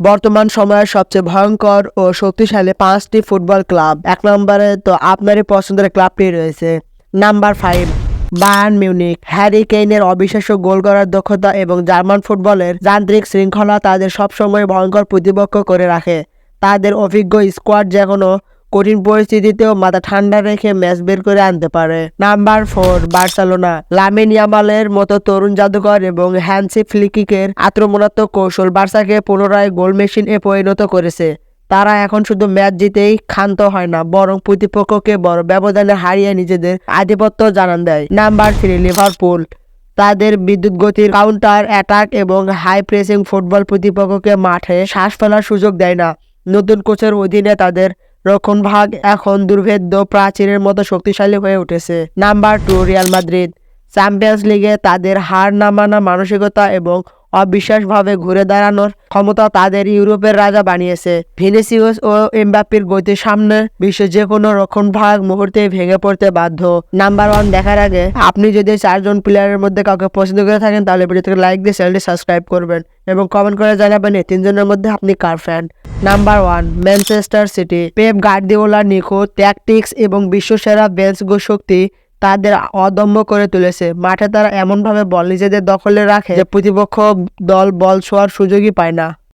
বর্তমান সময়ের সবচেয়ে ভয়ঙ্কর ও শক্তিশালী পাঁচটি ফুটবল ক্লাব। এক নম্বরে তো আপনারই পছন্দের ক্লাবটি রয়েছে, number five, Bayern Munich Harry কেইনের অবিশ্বাস্য গোল করার দক্ষতা এবং জার্মান ফুটবলের যান্ত্রিক শৃঙ্খলা তাদের সবসময় ভয়ঙ্কর প্রতিপক্ষ করে রাখে। তাদের অভিজ্ঞ স্কোয়াড যে কোনো কঠিন পরিস্থিতিতেও মাথা ঠান্ডা রেখে ম্যাচ বের করে আনতে পারে। Number four, Barcelona. লামিন ইয়ামালের মতো তরুণ জাদুঘর এবং হ্যান্সি ফ্লিকিকের আক্রমণাত্মক কৌশল বার্সাকে পুনরায় গোল মেশিন পরিণত করেছে। তারা এখন শুধু ম্যাচ জিতেই ক্ষান্ত হয় না, বরং প্রতিপক্ষকে বড় ব্যবধানে হারিয়ে নিজেদের আধিপত্য জানান দেয়। Number three, Liverpool. তাদের বিদ্যুৎ গতির কাউন্টার অ্যাটাক এবং হাই প্রেসিং ফুটবল প্রতিপক্ষকে মাঠে শ্বাস ফেলার সুযোগ দেয় না। নতুন কোচের অধীনে তাদের রক্ষণ ভাগ এখন দুর্ভেদ্য, প্রাচীরের মতো শক্তিশালী হয়ে উঠেছে। Number two, Real Madrid. Champions লিগে তাদের হার না মানা মানসিকতা এবং অবিশ্বাসভাবে ঘুরে দাঁড়ানোর ক্ষমতা তাদের ইউরোপের রাজা বানিয়েছে। ভিনিসিউস ও এমবাপ্পির গতির সামনে বিশ্বের যে কোনো রক্ষণ ভাগ মুহূর্তে ভেঙে পড়তে বাধ্য। নাম্বার ওয়ান দেখার আগে, আপনি যদি চারজন প্লেয়ারের মধ্যে কাউকে পছন্দ করে থাকেন, তাহলে ভিডিওতে লাইক দিয়ে চ্যানেলটি সাবস্ক্রাইব করবেন এবং কমেন্ট করে জানাবেন এই তিনজনের মধ্যে আপনি কার fan number one Manchester City Pep গার্দিওলার নিখুঁত ট্যাকটিক্স এবং বিশ্বসেরা বেঞ্চ গো শক্তি তাদের অদম্য করে তুলেছে। মাঠে তারা এমনভাবে বল নিজেদের দখলে রাখে যে প্রতিপক্ষ দল বল ছোঁয়ার সুযোগই পায় না।